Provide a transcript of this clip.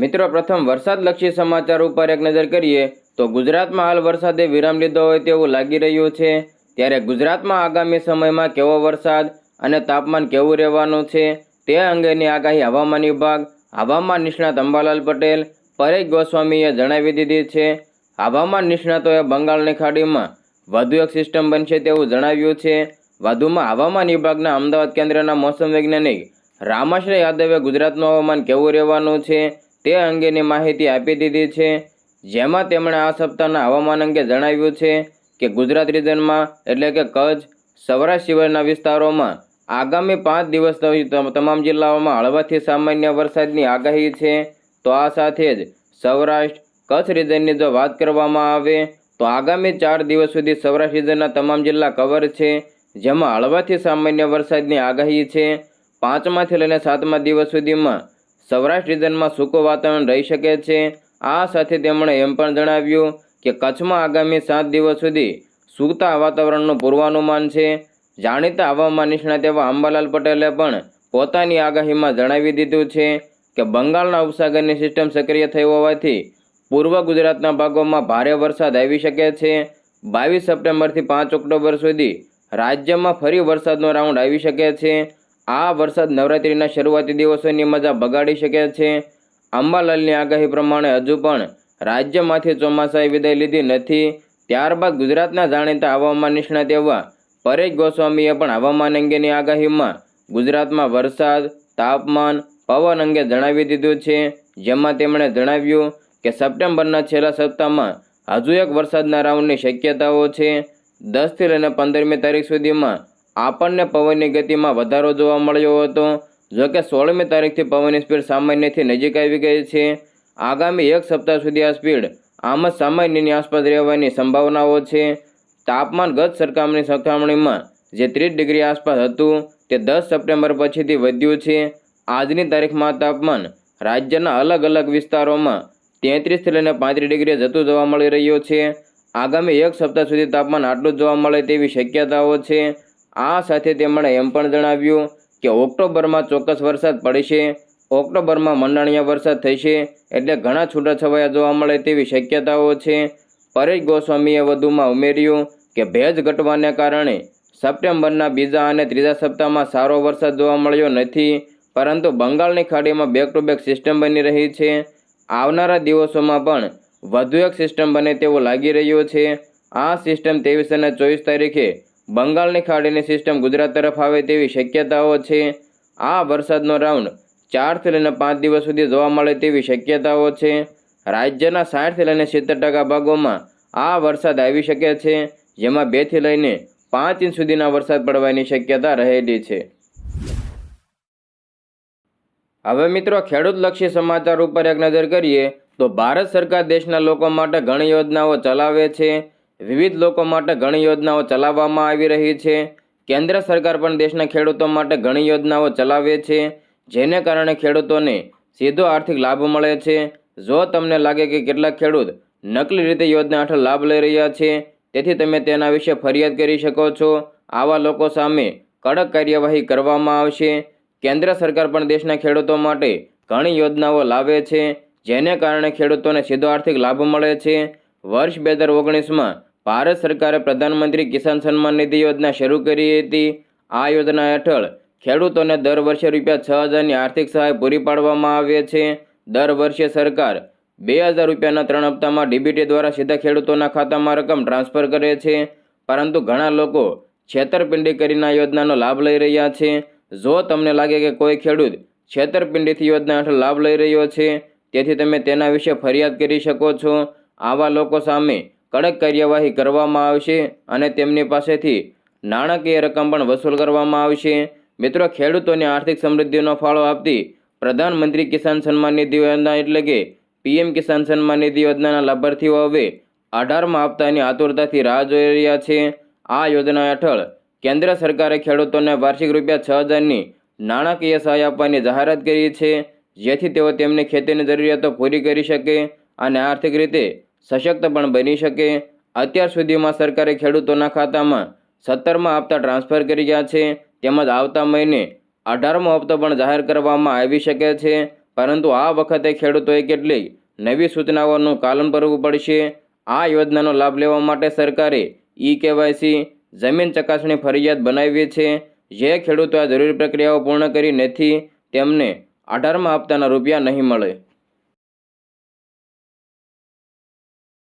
મિત્રો, પ્રથમ વરસાદલક્ષી સમાચાર ઉપર એક નજર કરીએ તો ગુજરાતમાં હાલ વરસાદે વિરામ લીધો હોય તેવું લાગી રહ્યું છે. ત્યારે ગુજરાતમાં આગામી સમયમાં કેવો વરસાદ અને તાપમાન કેવું રહેવાનું છે તે અંગેની આગાહી હવામાન વિભાગ, હવામાન નિષ્ણાત અંબાલાલ પટેલ, પરેશ ગોસ્વામીએ જણાવી દીધી છે. હવામાન નિષ્ણાતોએ બંગાળની ખાડીમાં વધુ એક સિસ્ટમ બનશે તેવું જણાવ્યું છે. વધુમાં હવામાન વિભાગના અમદાવાદ કેન્દ્રના મોસમ વૈજ્ઞાનિક રામાશ્રય યાદવે ગુજરાતનું હવામાન કેવું રહેવાનું છે તે અંગેની માહિતી આપી દીધી છે. જેમાં તેમણે આ સપ્તાહના હવામાન અંગે જણાવ્યું છે કે ગુજરાત રિજનમાં એટલે કે કચ્છ, સૌરાષ્ટ્ર સિવાયના વિસ્તારોમાં આગામી પાંચ દિવસ તમામ જિલ્લાઓમાં હળવાથી સામાન્ય વરસાદની આગાહી છે. તો આ સાથે જ સૌરાષ્ટ્ર, કચ્છ રિજનની જો વાત કરવામાં આવે, તો આગામી ચાર દિવસ સુધી સૌરાષ્ટ્ર રિજનના તમામ જિલ્લા કવર છે. જેમાં હળવાથી સામાન્ય વરસાદની આગાહી છે. પાંચમાંથી લઈને સાતમા દિવસ સુધીમાં સૌરાષ્ટ્ર રીજનમાં સૂકું વાતાવરણ રહી શકે છે. આ સાથે તેમણે એમ પણ જણાવ્યું કે કચ્છમાં આગામી સાત દિવસ સુધી સૂકતા વાતાવરણનું પૂર્વાનુમાન છે. જાણીતા હવામાન નિષ્ણાત એવા અંબાલાલ પટેલે પણ પોતાની આગાહીમાં જણાવી દીધું છે કે બંગાળના ઉપસાગરની સિસ્ટમ સક્રિય થઈ હોવાથી પૂર્વ ગુજરાતના ભાગોમાં ભારે વરસાદ આવી શકે છે. બાવીસ સપ્ટેમ્બરથી પાંચ ઓક્ટોબર સુધી રાજ્યમાં ફરી વરસાદનો રાઉન્ડ આવી શકે છે. આ વરસાદ નવરાત્રિના શરૂઆતી દિવસોની મજા બગાડી શકે છે. અંબાલાલની આગાહી પ્રમાણે હજુ પણ રાજ્યમાંથી ચોમાસાએ વિદાય લીધી નથી. ત્યારબાદ ગુજરાતના જાણીતા હવામાન નિષ્ણાત એવા પરેશ ગોસ્વામીએ પણ હવામાન અંગેની આગાહીમાં ગુજરાતમાં વરસાદ, તાપમાન, પવન અંગે જણાવી દીધું છે. જેમાં તેમણે જણાવ્યું કે સપ્ટેમ્બરના છેલ્લા સપ્તાહમાં હજુ એક વરસાદના રાઉન્ડની શક્યતાઓ છે. દસથી લઈને પંદરમી તારીખ સુધીમાં આપણને પવનની ગતિમાં વધારો જોવા મળ્યો હતો. જોકે સોળમી તારીખથી પવનની સ્પીડ સામાન્યથી નજીક આવી ગઈ છે. આગામી એક સપ્તાહ સુધી આ સ્પીડ આમ જ સામાન્યની આસપાસ રહેવાની સંભાવનાઓ છે. તાપમાન ગત સરખામણી સરખામણીમાં જે ત્રીસ ડિગ્રી આસપાસ હતું, તે દસ સપ્ટેમ્બર પછીથી વધ્યું છે. આજની તારીખમાં તાપમાન રાજ્યના અલગ અલગ વિસ્તારોમાં તેત્રીસથી લઈને પાંત્રીસ ડિગ્રી જતું જોવા મળી રહ્યું છે. આગામી એક સપ્તાહ સુધી તાપમાન આટલું જ જોવા મળે તેવી શક્યતાઓ છે. આ સાથે તેમણે એમ પણ જણાવ્યું કે ઓક્ટોબરમાં ચોક્કસ વરસાદ પડશે, ઓક્ટોબરમાં મંડાણીયા વરસાદ થશે એટલે ઘણા છૂટાછવાયા જોવા મળે તેવી શક્યતાઓ છે. પરેશ ગોસ્વામીએ વધુમાં ઉમેર્યું કે ભેજ ઘટવાને કારણે સપ્ટેમ્બરના બીજા અને ત્રીજા સપ્તાહમાં સારો વરસાદ જોવા મળ્યો નથી, પરંતુ બંગાળની ખાડીમાં બેક ટુ બેક સિસ્ટમ બની રહી છે. આવનારા દિવસોમાં પણ વધુ એક સિસ્ટમ બને તેવું લાગી રહ્યું છે. આ સિસ્ટમ ત્રેવીસ અને ચોવીસ તારીખે બંગાળની ખાડીની સિસ્ટમ ગુજરાત તરફ આવે તેવી શક્યતાઓ છે. આ વરસાદનો રાઉન્ડ ચારથી લઈને પાંચ દિવસ સુધી જોવા મળે તેવી શક્યતાઓ છે. રાજ્યના સાઠથી લઈને સિત્તેર ટકા ભાગોમાં આ વરસાદ આવી શકે છે, જેમાં બેથી લઈને પાંચ ઇંચ સુધીના વરસાદ પડવાની શક્યતા રહેલી છે. હવે મિત્રો ખેડૂતલક્ષી સમાચાર ઉપર એક નજર કરીએ તો ભારત સરકાર દેશના લોકો માટે ઘણી યોજનાઓ ચલાવે છે. વિવિધ લોકો માટે ઘણી યોજનાઓ ચલાવવામાં આવી રહી છે. કેન્દ્ર સરકાર પણ દેશના ખેડૂતો માટે ઘણી યોજનાઓ ચલાવે છે, જેને કારણે ખેડૂતોને સીધો આર્થિક લાભ મળે છે. જો તમને લાગે કે કેટલાક ખેડૂત નકલી રીતે યોજના હેઠળ લાભ લઈ રહ્યા છે, તેથી તમે તેના વિશે ફરિયાદ કરી શકો છો. આવા લોકો સામે કડક કાર્યવાહી કરવામાં આવશે. કેન્દ્ર સરકાર પણ દેશના ખેડૂતો માટે ઘણી યોજનાઓ લાવે છે, જેને કારણે ખેડૂતોને સીધો આર્થિક લાભ મળે છે. વર્ષ બે હજાર ઓગણીસમાં ભારત સરકારે પ્રધાનમંત્રી કિસાન સન્માન નિધિ યોજના શરૂ કરી હતી. આ યોજના હેઠળ ખેડૂતોને દર વર્ષે રૂપિયા છ હજારની આર્થિક સહાય પૂરી પાડવામાં આવે છે. દર વર્ષે સરકાર બે હજાર રૂપિયાના ત્રણ હપ્તામાં ડીબીટી દ્વારા સીધા ખેડૂતોના ખાતામાં રકમ ટ્રાન્સફર કરે છે. પરંતુ ઘણા લોકો છેતરપિંડી કરીને આ યોજનાનો લાભ લઈ રહ્યા છે. જો તમને લાગે કે કોઈ ખેડૂત છેતરપિંડીથી યોજના હેઠળ લાભ લઈ રહ્યો છે, તેથી તમે તેના વિશે ફરિયાદ કરી શકો છો. આવા લોકો સામે કડક કાર્યવાહી કરવામાં આવશે અને તેમની પાસેથી નાણાકીય રકમ પણ વસૂલ કરવામાં આવશે. મિત્રો, ખેડૂતોની આર્થિક સમૃદ્ધિનો ફાળો આપતી પ્રધાનમંત્રી કિસાન સન્માન નિધિ યોજના એટલે કે પીએમ કિસાન સન્માન નિધિ યોજનાના લાભાર્થીઓ હવે અઢારમાં હપ્તાની આતુરતાથી રાહ જોઈ રહ્યા છે. આ યોજના હેઠળ કેન્દ્ર સરકારે ખેડૂતોને વાર્ષિક રૂપિયા છ હજારની નાણાકીય સહાય આપવાની જાહેરાત કરી છે, જેથી તેઓ તેમની ખેતીની જરૂરિયાતો પૂરી કરી શકે અને આર્થિક રીતે સશક્ત પણ બની શકે. અત્યાર સુધીમાં સરકારે ખેડૂતોના ખાતામાં સત્તરમાં હપ્તા ટ્રાન્સફર કરી ગયા છે. તેમજ આવતા મહિને અઢારમો હપ્તો પણ જાહેર કરવામાં આવી શકે છે. પરંતુ આ વખતે ખેડૂતોએ કેટલીક નવી સૂચનાઓનું પાલન કરવું પડશે. આ યોજનાનો લાભ લેવા માટે સરકારે ઈ કેવાયસી જમીન ચકાસણી ફરજિયાત બનાવી છે. જે ખેડૂતો આ જરૂરી પ્રક્રિયાઓ પૂર્ણ કરી નથી, તેમને અઢારમા હપ્તાના રૂપિયા નહીં મળે.